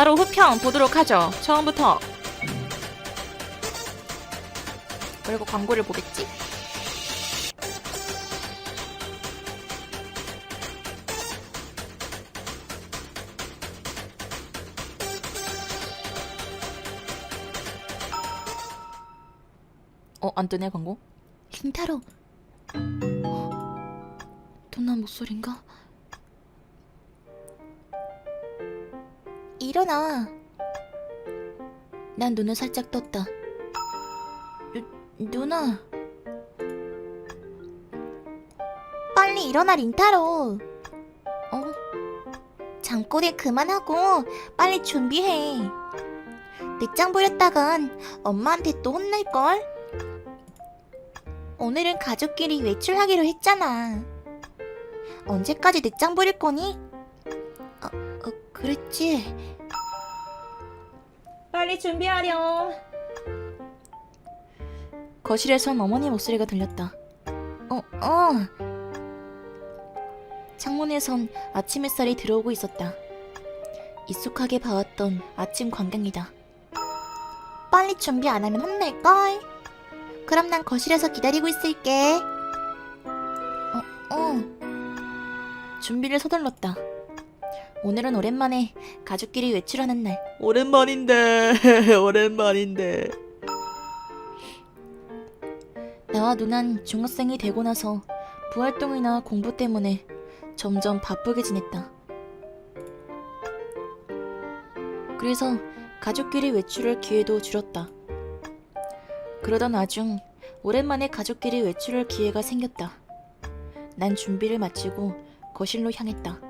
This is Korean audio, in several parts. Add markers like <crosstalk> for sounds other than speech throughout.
바로 후평 보도록 하죠. 처음부터. 그리고 광고를 보겠지? 어, 안 뜨네, 광고? 킹타로. 도나 목소린가? 일어나. 난 눈을 살짝 떴다. 누, 누나. 빨리 일어나, 린타로. 어? 잠꼬대 그만하고 빨리 준비해. 늦장 부렸다간 엄마한테 또 혼날걸? 오늘은 가족끼리 외출하기로 했잖아. 언제까지 늦장 부릴 거니? 어, 어, 그랬지. 빨리 준비하렴. 거실에선 어머니 목소리가 들렸다. 어, 어. 창문에선 아침 햇살이 들어오고 있었다. 익숙하게 봐왔던 아침 광경이다. 빨리 준비 안 하면 혼날걸? 그럼 난 거실에서 기다리고 있을게. 어, 어. 준비를 서둘렀다. 오늘은 오랜만에 가족끼리 외출하는 날. 오랜만인데 <laughs> 오랜만인데 나와 누난 중학생이 되고 나서 부활동이나 공부 때문에 점점 바쁘게 지냈다. 그래서 가족끼리 외출할 기회도 줄었다. 그러던 와중 오랜만에 가족끼리 외출할 기회가 생겼다. 난 준비를 마치고 거실로 향했다.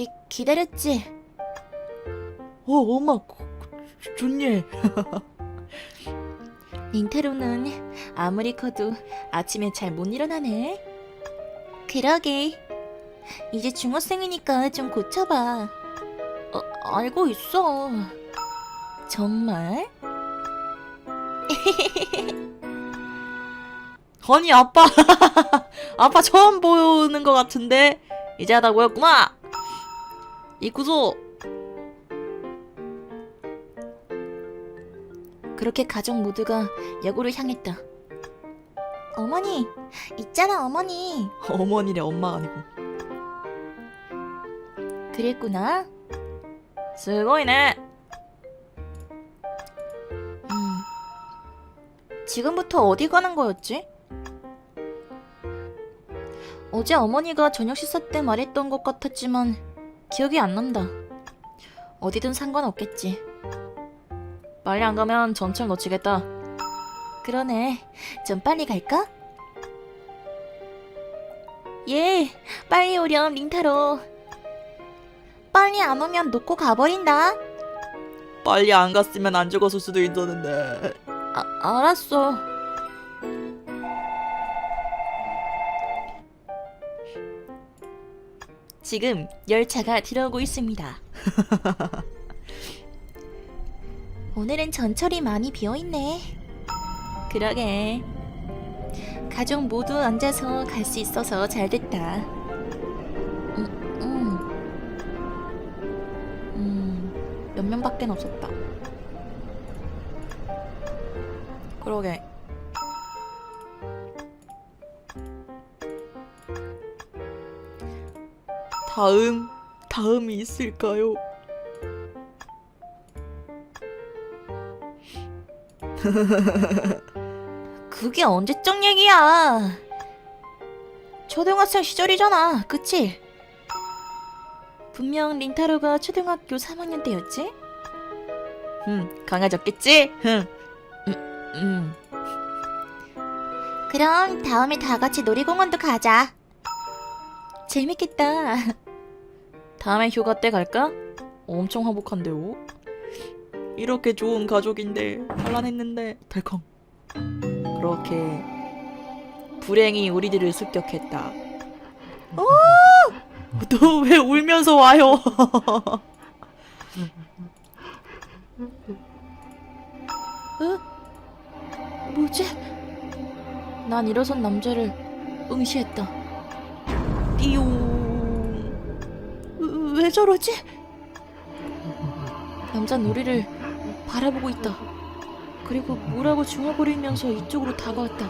기, 기다렸지? 어 엄마 고- 좋니 <laughs> 닌테로는 아무리 커도 아침에 잘 못 일어나네. 그러게. 이제 중학생이니까 좀 고쳐봐. 어, 알고 있어. 정말? <laughs> 아니 아빠 <laughs> 아빠 처음 보는 것 같은데 이제 하다 보였구나 이구소 그렇게 가족 모두가 야구를 향했다. 어머니, 있잖아, 어머니. 어머니래 엄마가 아니고 그랬구나. 쓰고이네 음. 지금부터 어디 가는 거였지? 어제 어머니가 저녁 식사 때 말했던 것 같았지만 기억이 안 난다. 어디든 상관없겠지. 빨리 안 가면 전철 놓치겠다 그러네. 좀 빨리 갈까? 예, 빨리 오렴, 링타로. 빨리 안 오면 놓고 가버린다. 빨리 안 갔으면 안 죽었을 수도 있었는데 아, 알았어. 지금 열차가 들어오고 있습니다. <laughs> 오늘은 전철이 많이 비어있네. 그러게. 가족 모두 앉아서 갈 수 있어서 잘 됐다. 음, 음. 음, 몇 명밖에 없었다. 그러게 다음 다음이 있을까요? <laughs> 그게 언제적 얘기야? 초등학생 시절이잖아, 그치? 분명 린타로가 초등학교 3학년 때였지? 흠 강해졌겠지? 흠 음. 그럼 다음에 다 같이 놀이공원도 가자. 재밌겠다. <laughs> 다음에 휴가 때 갈까? 엄청 화목한데요. 이렇게 좋은 가족인데 반란했는데 덜컹. 그렇게 불행이 우리들을 습격했다. 어! 너 왜 울면서 와요? <laughs> 어? 뭐지? 난 일어선 남자를 응시했다. 띠용. 왜 저러지? 남자는 우리를 바라보고 있다. 그리고 뭐라고 중얼거리면서 이쪽으로 다가왔다.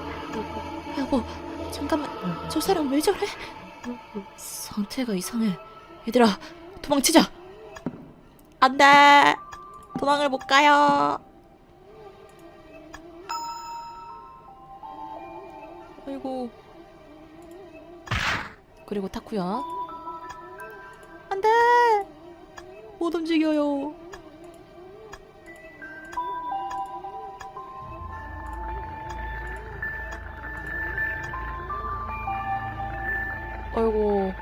여보, 잠깐만, 저 사람 왜 저래? 상태가 이상해. 얘들아, 도망치자. 안 돼. 도망을 못 가요. 아이고. 그리고 타쿠야. 안 돼. 못 움직여요. 아이고.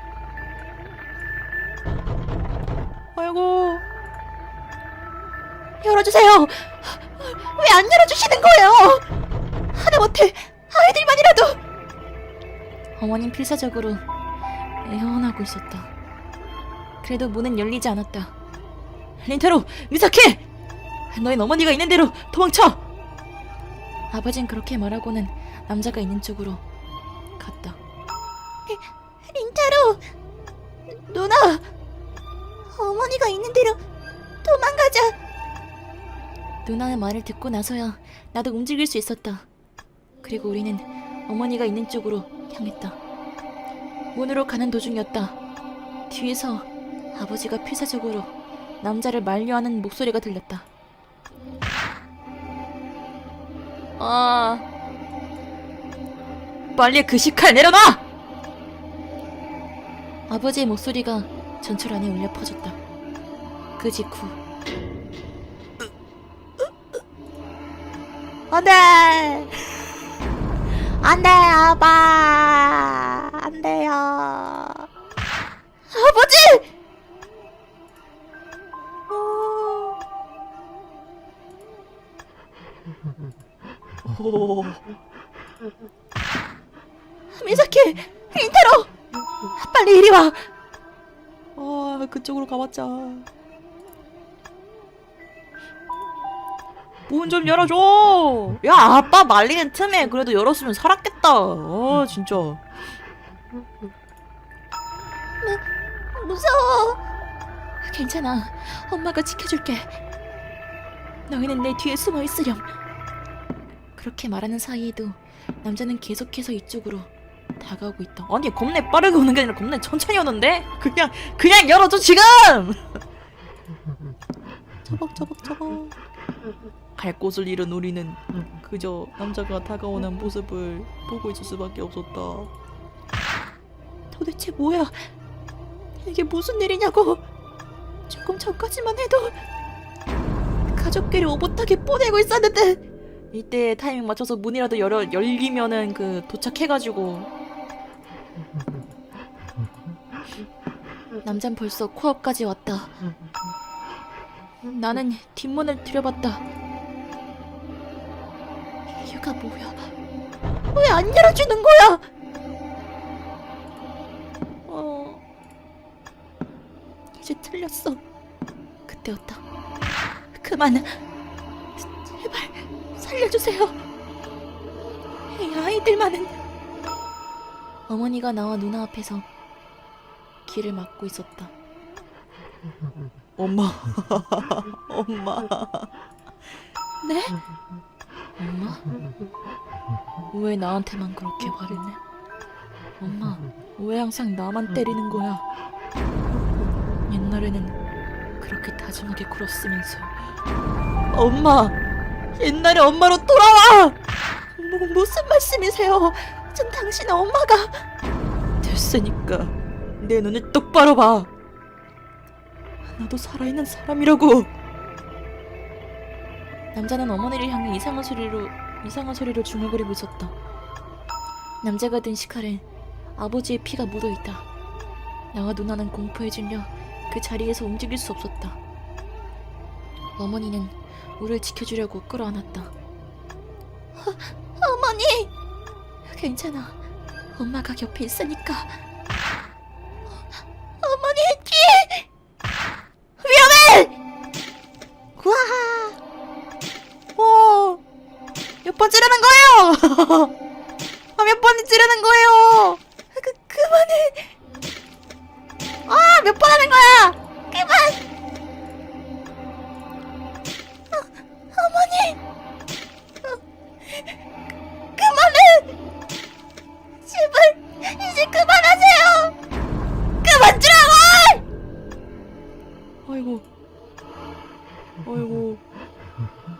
아이고. 열어주세요. 왜 안 열어주시는 거예요? 하다못해 아이들만이라도. 어머님 필사적으로 애원하고 있었다. 그래도 문은 열리지 않았다. 린타로, 미사키! 너희 어머니가 있는 대로 도망쳐! 아버진 그렇게 말하고는 남자가 있는 쪽으로 갔다. 린타로! 누나! 어머니가 있는 대로 도망가자! 누나의 말을 듣고 나서야 나도 움직일 수 있었다. 그리고 우리는 어머니가 있는 쪽으로 향했다. 문으로 가는 도중이었다. 뒤에서 아버지가 필사적으로 남자를 만류하는 목소리가 들렸다. 아, 빨리 그 식칼 내려놔! 아버지의 목소리가 전철 안에 울려 퍼졌다. 그 직후 안돼 안돼 아빠 안돼요 오. 미사키 인테로 빨리 이리 와. 아 그쪽으로 가봤자. 문 좀 열어줘. 야 아빠 말리는 틈에 그래도 열었으면 살았겠다. 아 진짜. 무서워. 괜찮아. 엄마가 지켜줄게. 너희는 내 뒤에 숨어 있으렴. 그렇게 말하는 사이에도 남자는 계속해서 이쪽으로 다가오고 있다. 아니 겁내 빠르게 오는 게 아니라 겁내 천천히 오는데? 그냥 그냥 열어줘 지금! <laughs> 저벅저벅저벅 갈 곳을 잃은 우리는 그저 남자가 다가오는 모습을 보고 있을 수밖에 없었다. 도대체 뭐야? 이게 무슨 일이냐고? 조금 전까지만 해도 가족끼리 오붓하게 보내고 있었는데 이때 타이밍 맞춰서 문이라도 열어 열리면은 그 도착해가지고 <laughs> 남잔 벌써 코앞까지 왔다. 나는 뒷문을 들여봤다. 얘가 뭐야? 왜 안 열어주는 거야? 어... 이제 틀렸어. 그때였다. 그만. 살려주세요. 이 아이들만은 어머니가 나와 누나 앞에서 길을 막고 있었다. 엄마, <laughs> 엄마. 네? 엄마? 왜 나한테만 그렇게 화를 내? 엄마, 왜 항상 나만 때리는 거야? 옛날에는 그렇게 다정하게 굴었으면서. 엄마, 옛날에 엄마로 돌아와! 뭐, 무슨 말씀이세요? 전 당신의 엄마가. 됐으니까 내 눈을 똑바로 봐. 나도 살아있는 사람이라고. 남자는 어머니를 향해 이상한 소리로 이상한 소리로 중얼거리고 있었다. 남자가 든 시칼에 아버지의 피가 묻어 있다. 나와 누나는 공포에 질려 그 자리에서 움직일 수 없었다. 어머니는 우리를 지켜주려고 끌어안았다. 어, 어머니! 괜찮아. 엄마가 곁에 있으니까. 어, 어머니 뒤에! 위험해! 우와! 오! 몇번 찌르는 거예요? <laughs>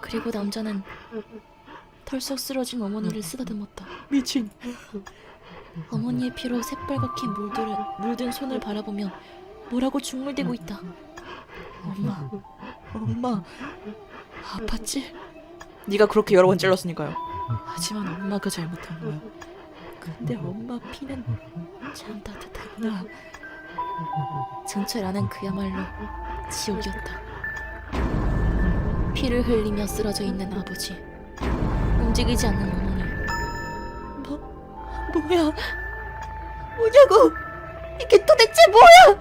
그리고 남자는 털썩 쓰러진 어머니를 쓰다듬었다. 미친. 어머니의 피로 새빨갛게 물든, 물든 손을 바라보며 뭐라고 중물대고 있다. 엄마, 엄마, 아팠지? 네가 그렇게 여러 번 찔렀으니까요. 하지만 엄마가 잘못한 거야. 근데 엄마 피는 참 따뜻하구나. 전철 안은 그야말로 지옥이었다. 피를 흘리며 쓰러져 있는 아버지, 움직이지 않는 어머니. 뭐, 뭐야? 뭐냐고? 이게 도대체 뭐야?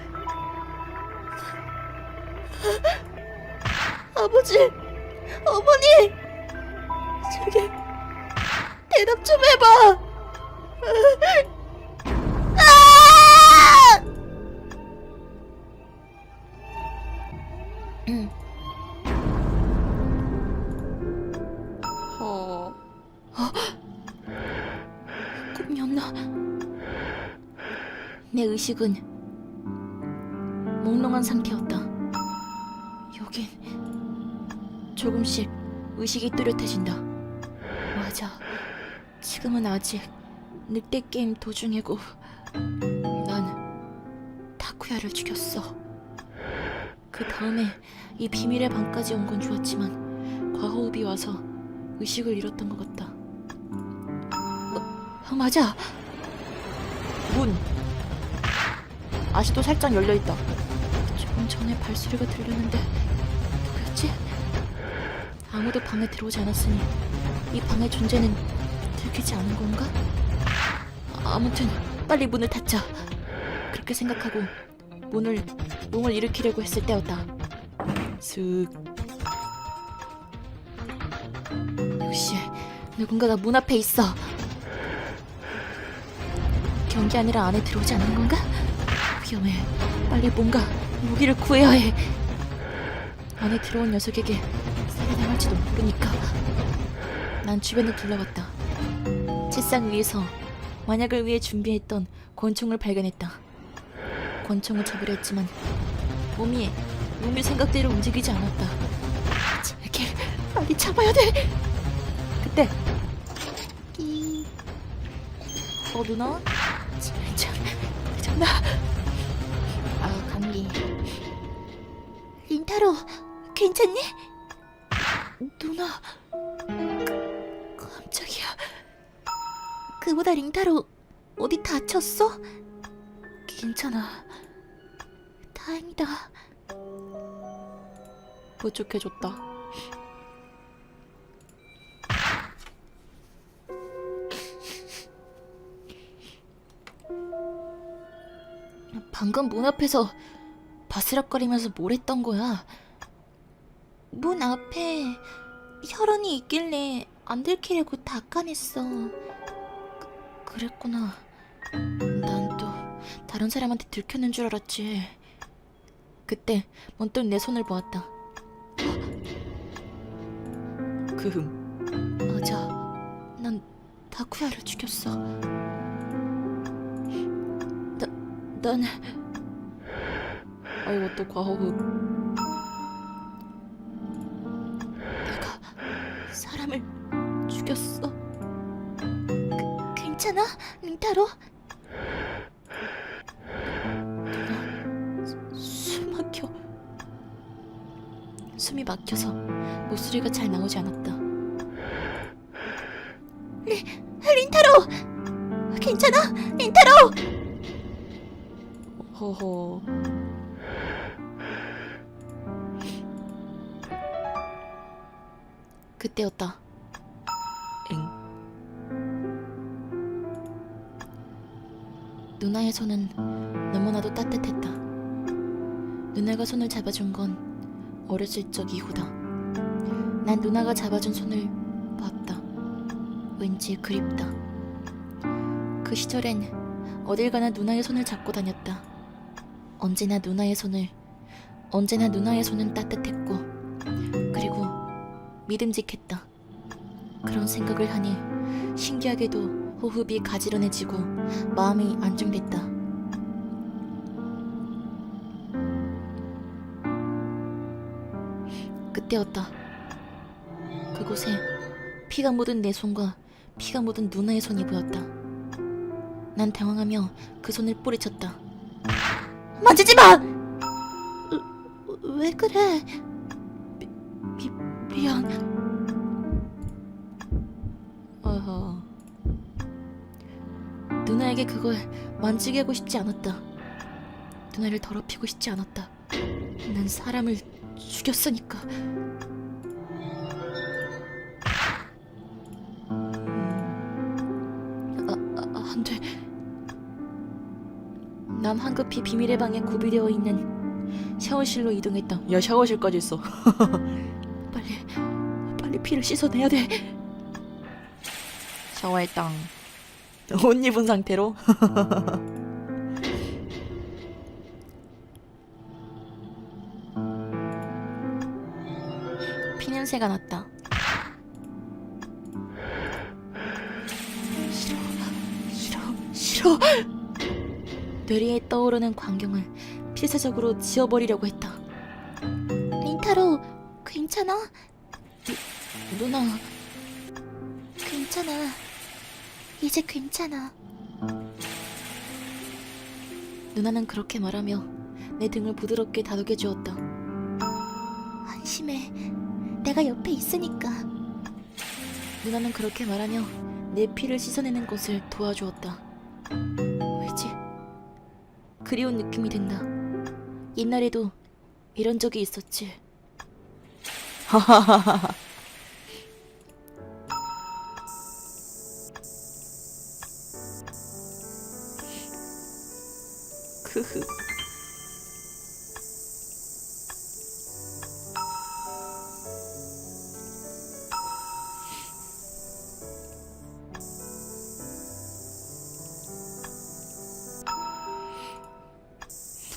아버지, 어머니, 저기 대답 좀 해봐. 아! 응. 내 의식은 몽롱한 상태였다. 여긴 조금씩 의식이 뚜렷해진다. 맞아. 지금은 아직 늑대 게임 도중이고 난 타쿠야를 죽였어. 그 다음에 이 비밀의 방까지 온 건 좋았지만 과호흡이 와서 의식을 잃었던 것 같다. 어, 맞아. 문. 아직도 살짝 열려 있다. 조금 전에 발소리가 들렸는데 누구였지? 아무도 방에 들어오지 않았으니 이 방의 존재는 들키지 않은 건가? 아무튼 빨리 문을 닫자. 그렇게 생각하고 문을 몸을 일으키려고 했을 때였다. 슥. 역시 누군가가 문 앞에 있어. 경기 아니라 안에 들어오지 않는 건가? 위험해. 빨리 뭔가 무기를 구해야 해. 안에 들어온 녀석에게 살해당할지도 모르니까. 난 주변을 둘러봤다. 책상 위에서 만약을 위해 준비했던 권총을 발견했다. 권총을 잡으려 했지만 몸이 몸이 생각대로 움직이지 않았다. 제게 빨리 잡아야 돼. 그때 끼. 어 누나? 참 늦었나? 아 감기. 린타로 괜찮니? 누나. 그, 깜짝이야. 그보다 린타로 어디 다쳤어? 괜찮아. 다행이다. 부축해줬다. 방금 문 앞에서 바스락거리면서 뭘 했던 거야? 문 앞에 혈흔이 있길래 안 들키려고 닦아냈어. 그, 그랬구나. 난 또 다른 사람한테 들켰는 줄 알았지. 그때 문득 내 손을 보았다. 그 흠. 맞아. 난 다쿠야를 죽였어. 나, 난 아이고 또 과호흡. 내가 사람을 죽였어. 그, 괜찮아? 누나, 수- 숨 막혀. 숨이 막혀서 목소리가 잘 나오지 않았다. 리, 린타로! 괜찮아, 린타로! 허허. 그때였다. 엥. 누나의 손은 너무나도 따뜻했다. 누나가 손을 잡아준 건 어렸을 적 이후다. 난 누나가 잡아준 손을 봤다. 왠지 그립다. 그 시절엔 어딜 가나 누나의 손을 잡고 다녔다. 언제나 누나의 손을, 언제나 누나의 손은 따뜻했고, 믿음직했다. 그런 생각을 하니 신기하게도 호흡이 가지런해지고 마음이 안정됐다. 그때였다. 그곳 그곳에 피가 묻은 내 손과 피가 묻은 누나의 손이 보였다. 난 당황하며 그 손을 뿌리쳤다. 만지지 마! 으, 왜 그래? 미안. 어허. 누나에게 그걸 만지게 하고 싶지 않았다. 누나를 더럽히고 싶지 않았다. 난 사람을 죽였으니까. 아, 아. 난 황급히 비밀의 방에 구비되어 있는 샤워실로 이동했다. 야, 샤워실까지 있어. <laughs> 빨리, 빨리 피를 씻어내야 돼. 샤워했당. 옷 입은 상태로. <laughs> 피 냄새가 났다. 싫어, 싫어, 싫어. 뇌리에 떠오르는 광경을 필사적으로 지워버리려고 했다. 괜찮아? 누, 누나, 괜찮아. 이제 괜찮아. 누나는 그렇게 말하며 내 등을 부드럽게 다독여 주었다. 안심해. 내가 옆에 있으니까. 누나는 그렇게 말하며 내 피를 씻어내는 것을 도와주었다. 왜지? 그리운 느낌이 든다. 옛날에도 이런 적이 있었지. 크흐. <laughs>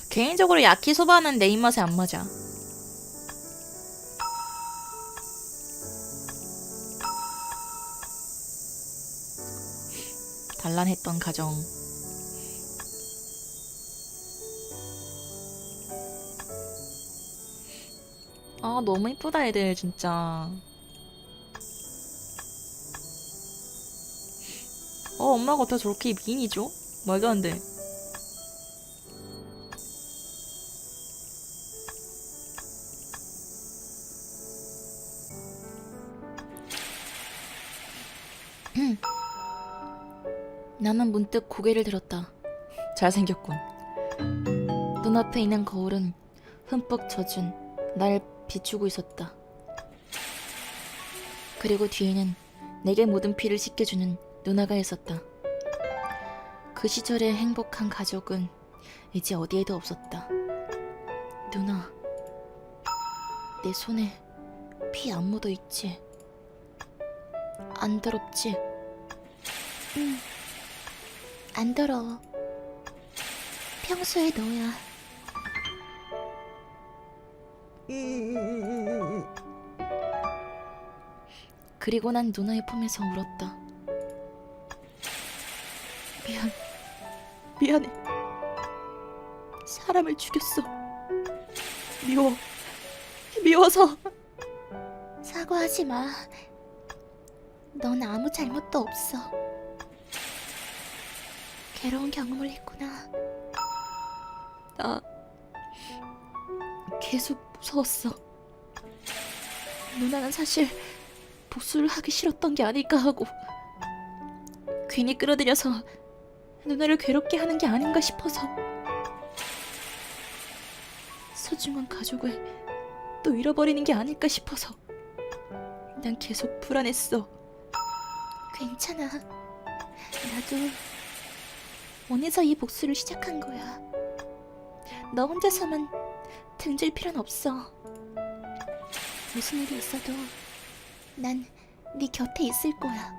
개인적으로 야키소바는 내 입맛에 안 맞아. 단란했던 가정. 아 너무 이쁘다 애들 진짜. 어 엄마가 어떻게 저렇게 미인이죠? 말도 안 돼. 나는 문득 고개를 들었다. 잘생겼군. 눈앞에 있는 거울은 흠뻑 젖은 날 비추고 있었다. 그리고 뒤에는 내게 묻은 피를 씻겨주는 누나가 있었다. 그 시절의 행복한 가족은 이제 어디에도 없었다. 누나, 내 손에 피 안 묻어 있지? 안 더럽지? 응, 안 더러워. 평소에 너야. 그리고 난 누나의 품에서 울었다. 미안, 미안해. 사람을 죽였어. 미워, 미워서. 사과하지 마. 넌 아무 잘못도 없어. 괴로운 경험을 했구나. 나 계속 무서웠어. 누나는 사실 복수를 하기 싫었던 게 아닐까 하고 괜히 끌어들여서 누나를 괴롭게 하는 게 아닌가 싶어서 소중한 가족을 또 잃어버리는 게 아닐까 싶어서 난 계속 불안했어. 괜찮아. 나도 원해서 이 복수를 시작한 거야. 너 혼자서만 등질 필요는 없어. 무슨 일이 있어도 난 네 곁에 있을 거야.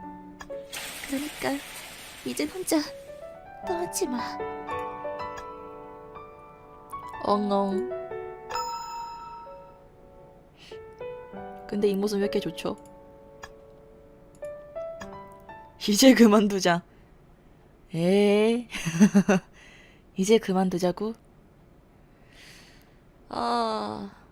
그러니까 이젠 혼자 떠나지 마. 엉엉. 근데 이 모습 왜 이렇게 좋죠? 이제 그만두자. 에 <laughs> 이제 그만두자고? 아.